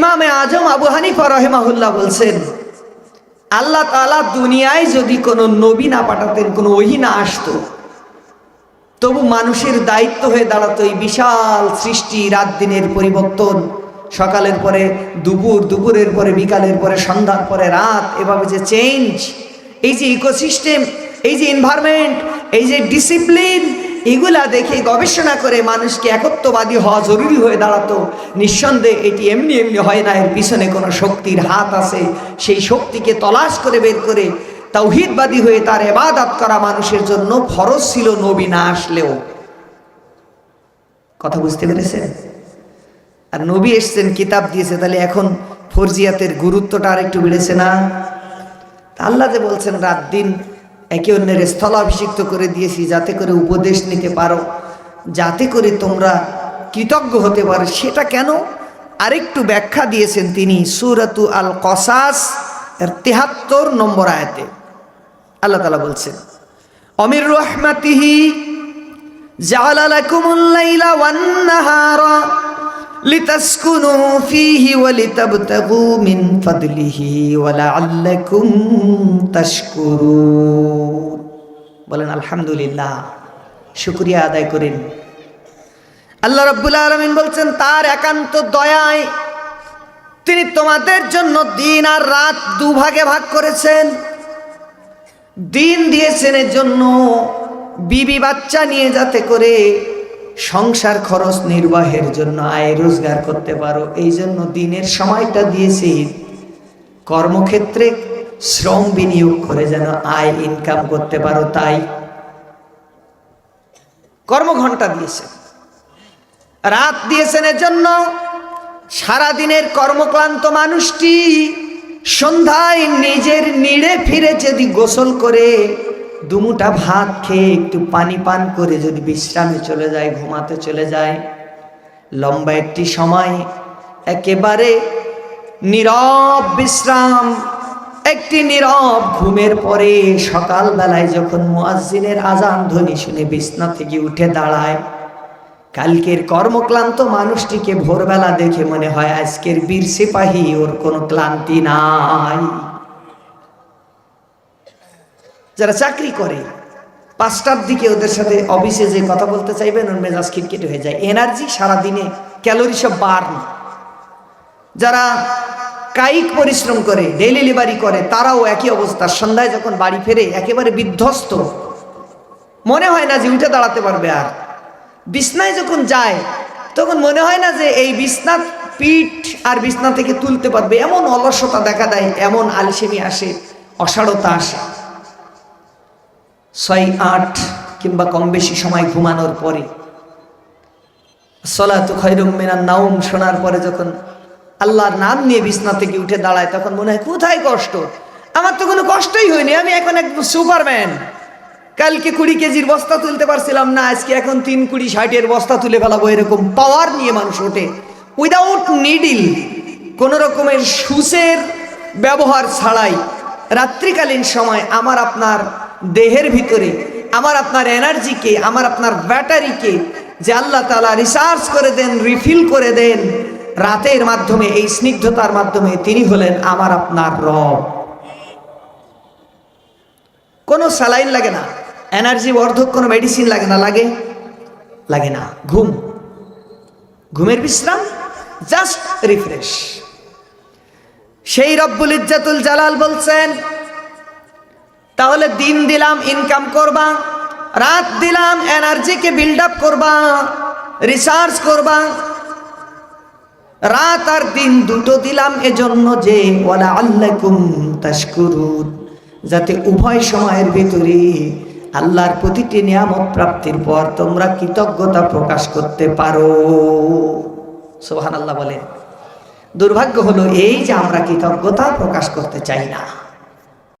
ইমামে আজম আবু হানিফা রহেমাহুল্লাহ বলছেন, আল্লাহ তালা দুনিয়ায় যদি কোনো নবী না পাঠাতেন, কোনো ওহি না আসতো। তবু মানুষের দায়িত্ব হয়ে দাঁড়াতো এই বিশাল সৃষ্টি রাত দিনের পরিবর্তন। সকালের পরে দুপুর, দুপুরের পরে বিকালের পরে সন্ধ্যার পরে রাত, এভাবে যে চেঞ্জ এই যে ইকোসিস্টেম এই যে এনভায়রনমেন্ট এই যে ডিসিপ্লিন এগুলা দেখে গবেষণা করে মানুষকে একত্ববাদী হওয়া জরুরি হয়ে দাঁড়াতো। নিঃসন্দেহে এটি এমনি এমনি হয় না, এর পিছনে কোনো শক্তির হাত আছে। সেই শক্তিকে তলাশ করে বের করে তাওহিদবাদী হয়ে তার এবাদাত করা মানুষের জন্য ফরজ ছিল, নবী না আসলেও। কথা বুঝতে পেরেছেন? আর নবী এসছেন, কিতাব দিয়েছে, তাহলে এখন ফরজিয়াতের গুরুত্বটা আর একটু বেড়েছে না? আল্লাহ যে বলছেন, রাত দিন একে অন্যের স্থলাভিষিক্ত করে দিয়েছি, যাতে করে উপদেশ নিতে পারো। যাতে করে তোমরা কৃতজ্ঞ হতে পারো। সেটা কেন? আরেকটু ব্যাখ্যা দিয়েছেন তিনি সুরাতু আল কসাস এর তেহাত্তর নম্বর আয়াতে। আল্লাহ তালা বলছেন, অমির রহমাতিহি জাআলা লাকুমুল ওয়া লিতাবতাগু মিন ফাদলিহি ওয়া লাআল্লাকুম তাশকুরুন। বলেন, আলহামদুলিল্লাহ, শুকরিয়া আদায় করেন। আল্লাহ রাব্বুল আলামিন বলছেন, তার একান্ত দয়ায় তিনি তোমাদের জন্য দিন আর রাত দুভাগে ভাগ করেছেন। দিন দিয়েছেন এর জন্য বিবি বাচ্চা নিয়ে যাতে করে সংসার খরচ নির্বাহের জন্য আয় রোজগার করতে পারো। এই জন্য দিনের সময়টা দিয়েছি। কর্মক্ষেত্রে শ্রম বিনিয়োগ করে যেন আয় ইনকাম করতে পারো, তাই কর্মঘণ্টা দিয়েছেন রাত দিয়েছেন এর জন্য সারাদিনের কর্মক্লান্ত মানুষটি সন্ধ্যায় নিজের নিড়ে ফিরে যদি গোসল করে দুমুটা ভাত খেয়ে একটু পানি পান করে যদি বিশ্রামে চলে যায়, ঘুমাতে চলে যায়, লম্বা একটি সময়, একেবারে নীরব বিশ্রাম, একটি নীরব ঘুমের পরে সকালবেলায় যখন মুয়াজ্জিনের আজান ধ্বনি শুনে বিছনা থেকে উঠে দাঁড়ায়, কালকের কর্মক্লান্ত মানুষটিকে ভোরবেলা দেখে মনে হয় আজকের বীর সিপাহী ওর কোনো ক্লান্তি নাই। যারা চাকরি করে, পাঁচটার দিকে ওদের সাথে অফিসে যে কথা বলতে চাইবেন, ওর মেজাজ খিটখিট হয়ে যায়। এনার্জি সারাদিনে ক্যালোরি সব বার্ন যারা কায়িক পরিশ্রম করে ডেইলি লিভারি করে, তারাও একই অবস্থা। সন্ধ্যায় যখন বাড়ি ফেরে একেবারে বিধ্বস্ত, মনে হয় না যে উঠে দাঁড়াতে পারবে আর। বিছনায় যখন যায়, তখন মনে হয় না যে এই বিছনা পিঠ আর বিছনা থেকে তুলতে পারবে। এমন অলসতা দেখা দেয়, এমন আলসেমি আসে অসারতা আসে। ছয় আট কিংবা কম বেশি সময় ঘুমানোর পরে। সলাতু খৈরুম মিনার নাউম শোনার পরে যখন আল্লাহর নাম নিয়ে বিছনা থেকে উঠে দাঁড়ায়, তখন মনে হয় কোথায় কষ্ট? আমার তো কোনো কষ্টই হয়নি, আমি এখন একদম সুপারম্যান। কালকে কুড়ি কেজির বস্তা তুলতে পারছিলাম না, আজকে এখন তিন কুড়ি ষাটের বস্তা তুলে ফেলাবো, এরকম পাওয়ার নিয়ে মানুষ ওঠে। উইদাউট নিডিল কোনো রকমের সুসের ব্যবহার ছাড়াই রাত্রিকালীন সময় আমার আপনার দেহের ভিতরে, আমার আপনার এনার্জিকে, আমার আপনার ব্যাটারিকে যে আল্লাহ তালা রিসার্চ করে দেন রিফিল করে দেন, রাতের মাধ্যমে, এই স্নিগ্ধতার মাধ্যমে তিনি হলেন আমার আপনার রব। কোনো স্যালাইন লাগে না, এনার্জি বর্ধক, কোনো মেডিসিন লাগে না, লাগে? লাগে না, ঘুম। ঘুমের বিশ্রাম জাস্ট রিফ্রেশ সেই রব্বুল ইজ্জাতুল জালাল বলছেন তাহলে দিন দিলাম ইনকাম করবা, রাত দিলাম এনার্জিকে বিল্ড আপ করবা রিসার্চ করবা। রাত আর দিন দুটো দিলাম এজন্য যে, ওয়ালা আল্লাকুম তাশকুরুন, যাতে উভয় সময়ের ভিতরে আল্লাহর প্রতিটি নিয়ামত প্রাপ্তির পর তোমরা কৃতজ্ঞতা প্রকাশ করতে পারো। সোহান আল্লাহ বলেন দুর্ভাগ্য হলো এই যে আমরা কৃতজ্ঞতা প্রকাশ করতে চাই না।